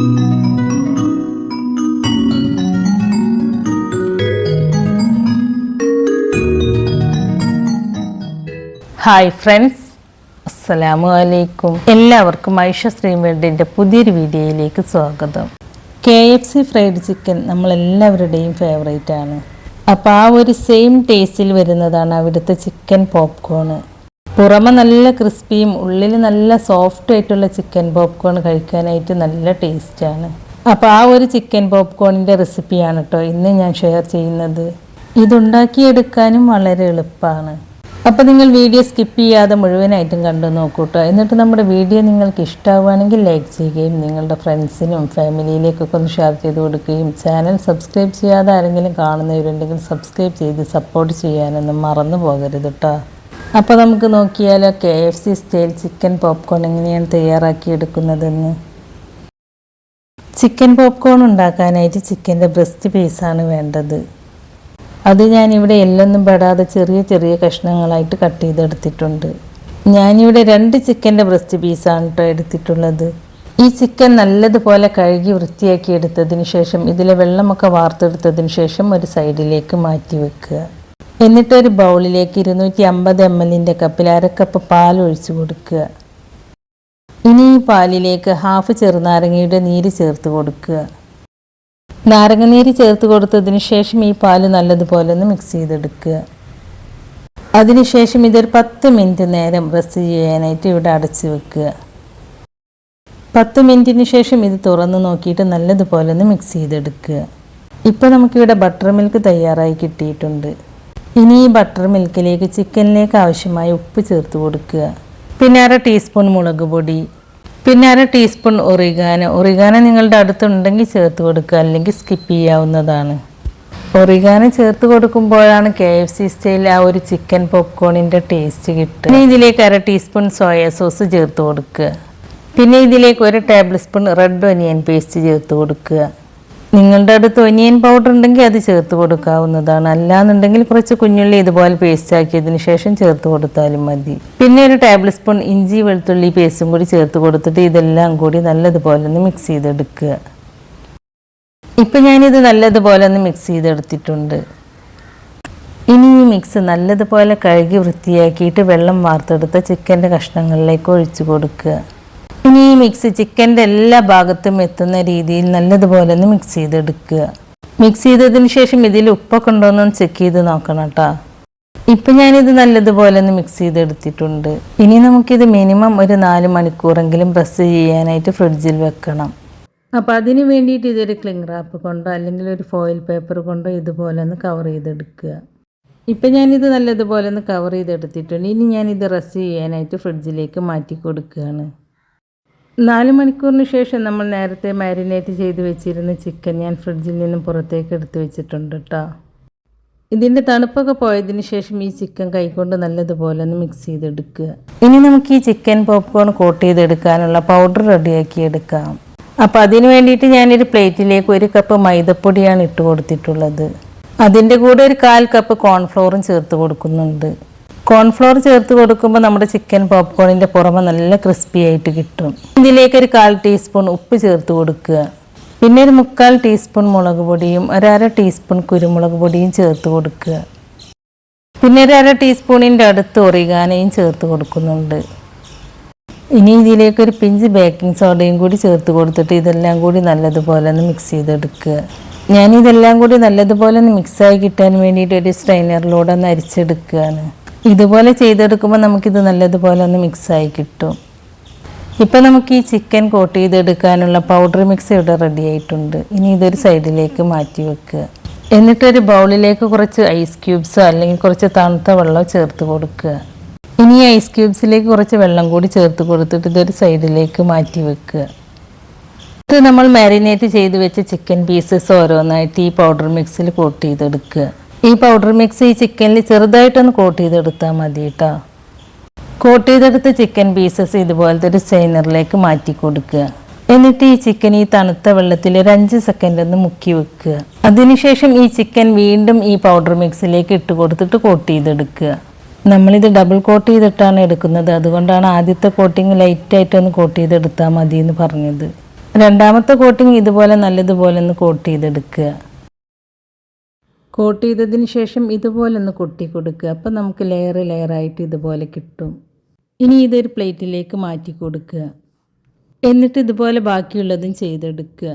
Hi friends അസ്സലാമു അലൈക്കും എല്ലാവർക്കും ഐഷ ശ്രീമേഡിന്റെ പുതിയൊരു വീഡിയോയിലേക്ക് സ്വാഗതം. K F C fried chicken നമ്മളെല്ലാവരുടെയും favourite ആണ്. അപ്പോൾ ആ ഒരു സെയിം ടേസ്റ്റിൽ വരുന്നതാണ് അവിടുത്തെ ചിക്കൻ പോപ്കോൺ പുറമെ നല്ല ക്രിസ്പിയും ഉള്ളിൽ നല്ല സോഫ്റ്റ് ആയിട്ടുള്ള ചിക്കൻ പോപ്കോൺ കഴിക്കാനായിട്ട് നല്ല ടേസ്റ്റാണ് അപ്പോൾ ആ ഒരു ചിക്കൻ പോപ്കോണിന്റെ റെസിപ്പിയാണ് കേട്ടോ ഇന്ന് ഞാൻ ഷെയർ ചെയ്യുന്നത്. ഇതുണ്ടാക്കിയെടുക്കാനും വളരെ എളുപ്പമാണ്. അപ്പോൾ നിങ്ങൾ വീഡിയോ സ്കിപ്പ് ചെയ്യാതെ മുഴുവനായിട്ടും കണ്ടു നോക്കൂ നോക്കൂട്ടോ എന്നിട്ട് നമ്മുടെ വീഡിയോ നിങ്ങൾക്ക് ഇഷ്ടമാവുകയാണെങ്കിൽ ലൈക്ക് ചെയ്യുകയും നിങ്ങളുടെ ഫ്രണ്ട്സിനും ഫാമിലിയിലേക്കൊക്കെ ഒന്ന് ഷെയർ ചെയ്ത് കൊടുക്കുകയും ചാനൽ സബ്സ്ക്രൈബ് ചെയ്യാതെ ആരെങ്കിലും കാണുന്നവരുണ്ടെങ്കിൽ സബ്സ്ക്രൈബ് ചെയ്ത് സപ്പോർട്ട് ചെയ്യാനൊന്നും മറന്നു പോകരുത് കേട്ടോ അപ്പോൾ നമുക്ക് നോക്കിയാലോ K F C style chicken popcorn എങ്ങനെയാണ് തയ്യാറാക്കി എടുക്കുന്നതെന്ന്. ചിക്കൻ പോപ്കോൺ ഉണ്ടാക്കാനായിട്ട് ചിക്കന്റെ ബ്രസ്റ്റ് പീസാണ് വേണ്ടത്. അത് ഞാനിവിടെ എല്ലൊന്നും പെടാതെ ചെറിയ ചെറിയ കഷ്ണങ്ങളായിട്ട് കട്ട് ചെയ്തെടുത്തിട്ടുണ്ട്. ഞാനിവിടെ രണ്ട് ചിക്കന്റെ ബ്രസ്റ്റ് പീസാണ് കേട്ടോ എടുത്തിട്ടുള്ളത്. ഈ ചിക്കൻ നല്ലതുപോലെ കഴുകി വൃത്തിയാക്കി എടുത്തതിന് ശേഷം ഇതിലെ വെള്ളമൊക്കെ വാർത്തെടുത്തതിന് ശേഷം ഒരു സൈഡിലേക്ക് മാറ്റി വെക്കുക. എന്നിട്ട് ഒരു ബൗളിലേക്ക് ഇരുന്നൂറ്റി അമ്പത് എം എല്ലിന്റെ കപ്പിൽ അരക്കപ്പ് പാൽ ഒഴിച്ചു കൊടുക്കുക. ഇനി ഈ പാലിലേക്ക് ഹാഫ് ചെറുനാരങ്ങയുടെ നീര് ചേർത്ത് കൊടുക്കുക. നാരങ്ങ നീര് ചേർത്ത് കൊടുത്തതിന് ശേഷം ഈ പാൽ നല്ലതുപോലെ ഒന്ന് മിക്സ് ചെയ്തെടുക്കുക. അതിനുശേഷം ഇതൊരു പത്ത് മിനിറ്റ് നേരം റെസ്റ്റ് ചെയ്യാനായിട്ട് ഇവിടെ അടച്ചു വെക്കുക. പത്ത് മിനിറ്റിന് ശേഷം ഇത് തുറന്ന് നോക്കിയിട്ട് നല്ലതുപോലെ ഒന്ന് മിക്സ് ചെയ്തെടുക്കുക. ഇപ്പോൾ നമുക്കിവിടെ ബട്ടർ മിൽക്ക് തയ്യാറായി കിട്ടിയിട്ടുണ്ട്. ഇനി ഈ ബട്ടർ മിൽക്കിലേക്ക് ചിക്കനിലേക്ക് ആവശ്യമായ ഉപ്പ് ചേർത്ത് കൊടുക്കുക. പിന്നെ അര ടീസ്പൂൺ മുളക് പൊടി. പിന്നെ അര ടീസ്പൂൺ ഒറിഗാനോ ഒറിഗാനോ നിങ്ങളുടെ അടുത്തുണ്ടെങ്കിൽ ചേർത്ത് കൊടുക്കുക. അല്ലെങ്കിൽ സ്കിപ്പ് ചെയ്യാവുന്നതാണ്. ഒറിഗാനോ ചേർത്ത് കൊടുക്കുമ്പോഴാണ് കെ എഫ് സി സ്റ്റൈലിൽ ആ ഒരു ചിക്കൻ പോപ്കോണിന്റെ ടേസ്റ്റ് കിട്ടുക. പിന്നെ ഇതിലേക്ക് അര ടീസ്പൂൺ സോയ സോസ് ചേർത്ത് കൊടുക്കുക. പിന്നെ ഇതിലേക്ക് ഒരു table spoon red onion paste ചേർത്ത് കൊടുക്കുക. നിങ്ങളുടെ അടുത്ത് ഒനിയൻ പൗഡർ ഉണ്ടെങ്കിൽ അത് ചേർത്ത് കൊടുക്കാവുന്നതാണ്. അല്ലാന്നുണ്ടെങ്കിൽ കുറച്ച് കുഞ്ഞുള്ളി ഇതുപോലെ പേസ്റ്റ് ആക്കിയതിന് ശേഷം ചേർത്ത് കൊടുത്താലും മതി. പിന്നെ ഒരു ടേബിൾ സ്പൂൺ ഇഞ്ചി വെളുത്തുള്ളി പേസ്റ്റും കൂടി ചേർത്ത് കൊടുത്തിട്ട് ഇതെല്ലാം കൂടി നല്ലതുപോലെ ഒന്ന് മിക്സ് ചെയ്തെടുക്കുക. ഇപ്പം ഞാനിത് നല്ലതുപോലെ ഒന്ന് മിക്സ് ചെയ്തെടുത്തിട്ടുണ്ട്. ഇനി ഈ മിക്സ് നല്ലതുപോലെ കഴുകി വൃത്തിയാക്കിയിട്ട് വെള്ളം വാർത്തെടുത്ത ചിക്കന്റെ കഷ്ണങ്ങളിലേക്ക് ഒഴിച്ചു കൊടുക്കുക. മിക്സ് ചിക്കന്റെ എല്ലാ ഭാഗത്തും എത്തുന്ന രീതിയിൽ നല്ലതുപോലെ ഒന്ന് മിക്സ് ചെയ്തെടുക്കുക. മിക്സ് ചെയ്തതിന് ശേഷം ഇതിൽ ഉപ്പൊക്കെ ഉണ്ടോയെന്ന് ചെക്ക് ചെയ്ത് നോക്കണം കേട്ടോ ഇപ്പം ഞാനിത് നല്ലതുപോലെ ഒന്ന് മിക്സ് ചെയ്തെടുത്തിട്ടുണ്ട്. ഇനി നമുക്കിത് മിനിമം ഒരു നാല് മണിക്കൂറെങ്കിലും പ്രസ് ചെയ്യാനായിട്ട് ഫ്രിഡ്ജിൽ വെക്കണം. അപ്പോൾ അതിന് വേണ്ടിയിട്ട് ഇതൊരു ക്ലിങ് റാപ്പ് കൊണ്ടോ അല്ലെങ്കിൽ ഒരു ഫോയിൽ പേപ്പർ കൊണ്ടോ ഇതുപോലെ ഒന്ന് കവർ ചെയ്തെടുക്കുക. ഇപ്പം ഞാനിത് നല്ലതുപോലെ ഒന്ന് കവർ ചെയ്തെടുത്തിട്ടുണ്ട്. ഇനി ഞാനിത് റെസ്റ്റ് ചെയ്യാനായിട്ട് ഫ്രിഡ്ജിലേക്ക് മാറ്റി കൊടുക്കുകയാണ്. നാല് മണിക്കൂറിന് ശേഷം നമ്മൾ നേരത്തെ മാരിനേറ്റ് ചെയ്ത് വെച്ചിരുന്ന ചിക്കൻ ഞാൻ ഫ്രിഡ്ജിൽ നിന്നും പുറത്തേക്ക് എടുത്ത് വെച്ചിട്ടുണ്ട് കേട്ടോ ഇതിന്റെ തണുപ്പൊക്കെ പോയതിന് ശേഷം ഈ ചിക്കൻ കൈകൊണ്ട് നല്ലതുപോലെ ഒന്ന് മിക്സ് ചെയ്തെടുക്കുക. ഇനി നമുക്ക് ഈ ചിക്കൻ പോപ്കോൺ കോട്ട് ചെയ്തെടുക്കാനുള്ള പൗഡർ റെഡിയാക്കി എടുക്കാം. അപ്പോൾ അതിന് വേണ്ടിയിട്ട് ഞാനൊരു പ്ലേറ്റിലേക്ക് ഒരു കപ്പ് മൈദപ്പൊടിയാണ് ഇട്ട് കൊടുത്തിട്ടുള്ളത്. അതിന്റെ കൂടെ ഒരു കാൽ കപ്പ് കോൺഫ്ലോറും ചേർത്ത് കൊടുക്കുന്നുണ്ട്. കോൺഫ്ലോർ ചേർത്ത് കൊടുക്കുമ്പോൾ നമ്മുടെ ചിക്കൻ പോപ്കോണിന്റെ പുറമെ നല്ല ക്രിസ്പി ആയിട്ട് കിട്ടും. ഇതിലേക്ക് ഒരു കാൽ ടീസ്പൂൺ ഉപ്പ് ചേർത്ത് കൊടുക്കുക. പിന്നെ ഒരു മുക്കാൽ ടീസ്പൂൺ മുളക് പൊടിയും ഒരര ടീസ്പൂൺ കുരുമുളക് പൊടിയും ചേർത്ത് കൊടുക്കുക. പിന്നെ ഒരു അര ടീസ്പൂണിന്റെ അടുത്ത് ഒറിഗാനയും ചേർത്ത് കൊടുക്കുന്നുണ്ട്. ഇനി ഇതിലേക്ക് ഒരു പിഞ്ച് ബേക്കിംഗ് സോഡയും കൂടി ചേർത്ത് കൊടുത്തിട്ട് ഇതെല്ലാം കൂടി നല്ലതുപോലെ ഒന്ന് മിക്സ് ചെയ്തെടുക്കുക. ഞാൻ ഇതെല്ലാം കൂടി നല്ലതുപോലെ ഒന്ന് മിക്സായി കിട്ടാൻ വേണ്ടിയിട്ട് ഒരു സ്ട്രെയിനറിലൂടെ ഒന്ന് അരിച്ചെടുക്കുകയാണ്. ഇതുപോലെ ചെയ്തെടുക്കുമ്പോൾ നമുക്കിത് നല്ലതുപോലെ ഒന്ന് മിക്സായി കിട്ടും. ഇപ്പം നമുക്ക് ഈ ചിക്കൻ കോട്ട് ചെയ്തെടുക്കാനുള്ള പൗഡർ മിക്സ് ഇവിടെ റെഡി ആയിട്ടുണ്ട്. ഇനി ഇതൊരു സൈഡിലേക്ക് മാറ്റി വെക്കുക. എന്നിട്ടൊരു ബൗളിലേക്ക് കുറച്ച് ഐസ് ക്യൂബ്സോ അല്ലെങ്കിൽ കുറച്ച് തണുത്ത വെള്ളമോ ചേർത്ത് കൊടുക്കുക. ഇനി ഐസ് ക്യൂബ്സിലേക്ക് കുറച്ച് വെള്ളം കൂടി ചേർത്ത് കൊടുത്തിട്ട് ഇതൊരു സൈഡിലേക്ക് മാറ്റി വെക്കുക. ഇത് നമ്മൾ മാരിനേറ്റ് ചെയ്ത് വെച്ച ചിക്കൻ പീസസ് ഓരോന്നായിട്ട് ഈ പൗഡർ മിക്സിൽ കോട്ട് ചെയ്തെടുക്കുക. ഈ പൗഡർ മിക്സ് ഈ ചിക്കനിൽ ചെറുതായിട്ടൊന്ന് കോട്ട് ചെയ്തെടുത്താൽ മതി കേട്ടോ കോട്ട് ചെയ്തെടുത്ത ചിക്കൻ പീസസ് ഇതുപോലത്തെ ഒരു സ്റ്റെയിനറിലേക്ക് മാറ്റി കൊടുക്കുക. എന്നിട്ട് ഈ ചിക്കൻ ഈ തണുത്ത വെള്ളത്തിൽ ഒരു അഞ്ച് സെക്കൻഡ് ഒന്ന് മുക്കി വെക്കുക. അതിനുശേഷം ഈ ചിക്കൻ വീണ്ടും ഈ പൗഡർ മിക്സിലേക്ക് ഇട്ട് കൊടുത്തിട്ട് കോട്ട് ചെയ്തെടുക്കുക. നമ്മളിത് ഡബിൾ കോട്ട് ചെയ്തിട്ടാണ് എടുക്കുന്നത്. അതുകൊണ്ടാണ് ആദ്യത്തെ കോട്ടിങ് ലൈറ്റായിട്ടൊന്ന് കോട്ട് ചെയ്തെടുത്താൽ മതി എന്ന് പറഞ്ഞത്. രണ്ടാമത്തെ കോട്ടിങ് ഇതുപോലെ നല്ലതുപോലെ ഒന്ന് കോട്ട് ചെയ്തെടുക്കുക. കോട്ട് ചെയ്തതിന് ശേഷം ഇതുപോലെ ഒന്ന് കൊട്ടി കൊടുക്കുക. അപ്പം നമുക്ക് ലെയർ ലെയറായിട്ട് ഇതുപോലെ കിട്ടും. ഇനി ഇതൊരു പ്ലേറ്റിലേക്ക് മാറ്റി കൊടുക്കുക. എന്നിട്ട് ഇതുപോലെ ബാക്കിയുള്ളതും ചെയ്തെടുക്കുക.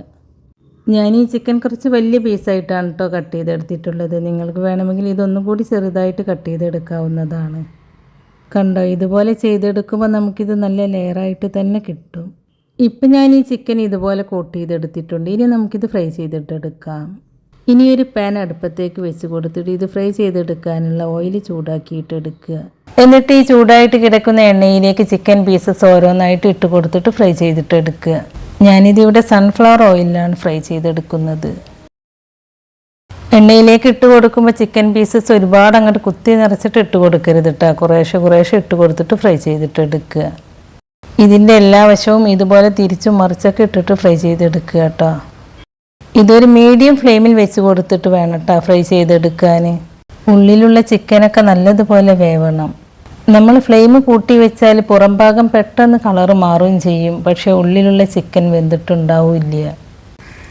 ഞാൻ ഈ ചിക്കൻ കുറച്ച് വലിയ പീസായിട്ടാണ് കേട്ടോ കട്ട് ചെയ്തെടുത്തിട്ടുള്ളത്. നിങ്ങൾക്ക് വേണമെങ്കിൽ ഇതൊന്നും കൂടി ചെറുതായിട്ട് കട്ട് ചെയ്തെടുക്കാവുന്നതാണ്. കണ്ടോ? ഇതുപോലെ ചെയ്തെടുക്കുമ്പോൾ നമുക്കിത് നല്ല ലെയറായിട്ട് തന്നെ കിട്ടും. ഇപ്പം ഞാൻ ഈ ചിക്കൻ ഇതുപോലെ കോട്ട് ചെയ്തെടുത്തിട്ടുണ്ട്. ഇനി നമുക്കിത് ഫ്രൈ ചെയ്തിട്ടെടുക്കാം. ഇനി ഒരു പാൻ അടുപ്പത്തേക്ക് വെച്ച് കൊടുത്തിട്ട് ഇത് ഫ്രൈ ചെയ്തെടുക്കാനുള്ള ഓയിൽ ചൂടാക്കിയിട്ട് എടുക്കുക. എന്നിട്ട് ഈ ചൂടായിട്ട് കിടക്കുന്ന എണ്ണയിലേക്ക് ചിക്കൻ പീസസ് ഓരോന്നായിട്ട് ഇട്ട് കൊടുത്തിട്ട് ഫ്രൈ ചെയ്തിട്ട് എടുക്കുക. ഞാനിതിവിടെ സൺഫ്ലവർ ഓയിലാണ് ഫ്രൈ ചെയ്തെടുക്കുന്നത്. എണ്ണയിലേക്ക് ഇട്ട് കൊടുക്കുമ്പോൾ ചിക്കൻ പീസസ് ഒരുപാട് അങ്ങോട്ട് കുത്തി നിറച്ചിട്ട് ഇട്ട് കൊടുക്കരുത് കേട്ടോ കുറേശ്ശെ കുറേശ്ശെ ഇട്ട് കൊടുത്തിട്ട് ഫ്രൈ ചെയ്തിട്ട് എടുക്കുക. ഇതിന്റെ എല്ലാ വശവും ഇതുപോലെ തിരിച്ചും മറിച്ചൊക്കെ ഇട്ടിട്ട് ഫ്രൈ ചെയ്തെടുക്കുക കേട്ടോ ഇതൊരു മീഡിയം ഫ്ലെയിമിൽ വെച്ച് കൊടുത്തിട്ട് വേണം കേട്ടോ ഫ്രൈ ചെയ്തെടുക്കാൻ. ഉള്ളിലുള്ള ചിക്കനൊക്കെ നല്ലതുപോലെ വേവണം. നമ്മൾ ഫ്ലെയിം കൂട്ടി വെച്ചാൽ പുറം ഭാഗം പെട്ടെന്ന് കളർ മാറുകയും ചെയ്യും. പക്ഷേ ഉള്ളിലുള്ള ചിക്കൻ വെന്തിട്ടുണ്ടാവില്ല.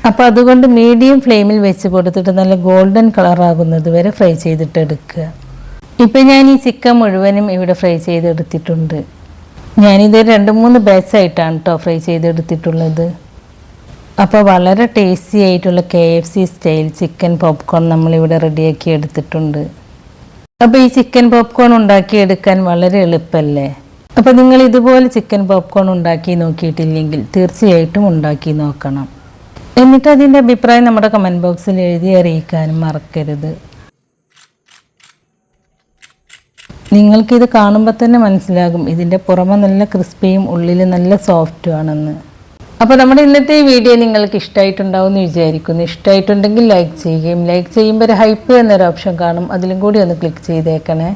അപ്പോൾ അതുകൊണ്ട് മീഡിയം ഫ്ലെയിമിൽ വെച്ച് കൊടുത്തിട്ട് നല്ല ഗോൾഡൻ കളറാകുന്നത് വരെ ഫ്രൈ ചെയ്തിട്ടെടുക്കുക. ഇപ്പം ഞാൻ ഈ ചിക്കൻ മുഴുവനും ഇവിടെ ഫ്രൈ ചെയ്തെടുത്തിട്ടുണ്ട്. ഞാനിത് രണ്ട് മൂന്ന് ബാച്ചായിട്ടാണ് കേട്ടോ ഫ്രൈ ചെയ്തെടുത്തിട്ടുള്ളത്. അപ്പോൾ വളരെ ടേസ്റ്റി ആയിട്ടുള്ള K F C style chicken popcorn നമ്മളിവിടെ റെഡിയാക്കി എടുത്തിട്ടുണ്ട്. അപ്പോൾ ഈ ചിക്കൻ പോപ്കോൺ ഉണ്ടാക്കിയെടുക്കാൻ വളരെ എളുപ്പമല്ലേ അപ്പോൾ നിങ്ങൾ ഇതുപോലെ ചിക്കൻ പോപ്കോൺ ഉണ്ടാക്കി നോക്കിയിട്ടില്ലെങ്കിൽ തീർച്ചയായിട്ടും ഉണ്ടാക്കി നോക്കണം. എന്നിട്ട് അതിന്റെ അഭിപ്രായം നമ്മുടെ കമന്റ് ബോക്സിൽ എഴുതി അറിയിക്കാനും മറക്കരുത്. നിങ്ങൾക്കിത് കാണുമ്പോൾ തന്നെ മനസ്സിലാകും ഇതിന്റെ പുറമെ നല്ല ക്രിസ്പിയും ഉള്ളിൽ നല്ല സോഫ്റ്റും ആണെന്ന്. അപ്പോൾ നമ്മുടെ ഇന്നത്തെ വീഡിയോ നിങ്ങൾക്ക് ഇഷ്ടമായിട്ടുണ്ടാവും എന്ന് വിചാരിക്കുന്നു. ഇഷ്ടമായിട്ടുണ്ടെങ്കിൽ ലൈക്ക് ചെയ്യുകയും ലൈക്ക് ചെയ്യുമ്പോൾ ഒരു ഹൈപ്പ് എന്നൊരു ഓപ്ഷൻ കാണും. അതിലും കൂടി ഒന്ന് ക്ലിക്ക് ചെയ്തേക്കണേ.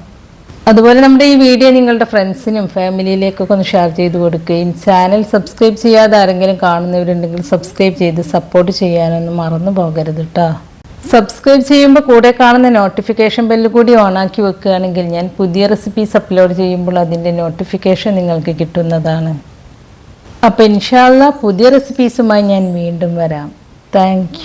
അതുപോലെ നമ്മുടെ ഈ വീഡിയോ നിങ്ങളുടെ ഫ്രണ്ട്സിനും ഫാമിലിയിലേക്കൊക്കെ ഒന്ന് ഷെയർ ചെയ്ത് കൊടുക്കുകയും ചാനൽ സബ്സ്ക്രൈബ് ചെയ്യാതെ ആരെങ്കിലും കാണുന്നവരുണ്ടെങ്കിൽ സബ്സ്ക്രൈബ് ചെയ്ത് സപ്പോർട്ട് ചെയ്യാനൊന്നും മറന്നു പോകരുത് കേട്ടോ സബ്സ്ക്രൈബ് ചെയ്യുമ്പോൾ കൂടെ കാണുന്ന നോട്ടിഫിക്കേഷൻ ബെല്ല് കൂടി ഓണാക്കി വെക്കുകയാണെങ്കിൽ ഞാൻ പുതിയ റെസിപ്പീസ് അപ്ലോഡ് ചെയ്യുമ്പോൾ അതിന്റെ നോട്ടിഫിക്കേഷൻ നിങ്ങൾക്ക് കിട്ടുന്നതാണ്. അപ്പോൾ ഇൻഷാല്ല പുതിയ റെസിപ്പീസുമായി ഞാൻ വീണ്ടും വരാം. താങ്ക്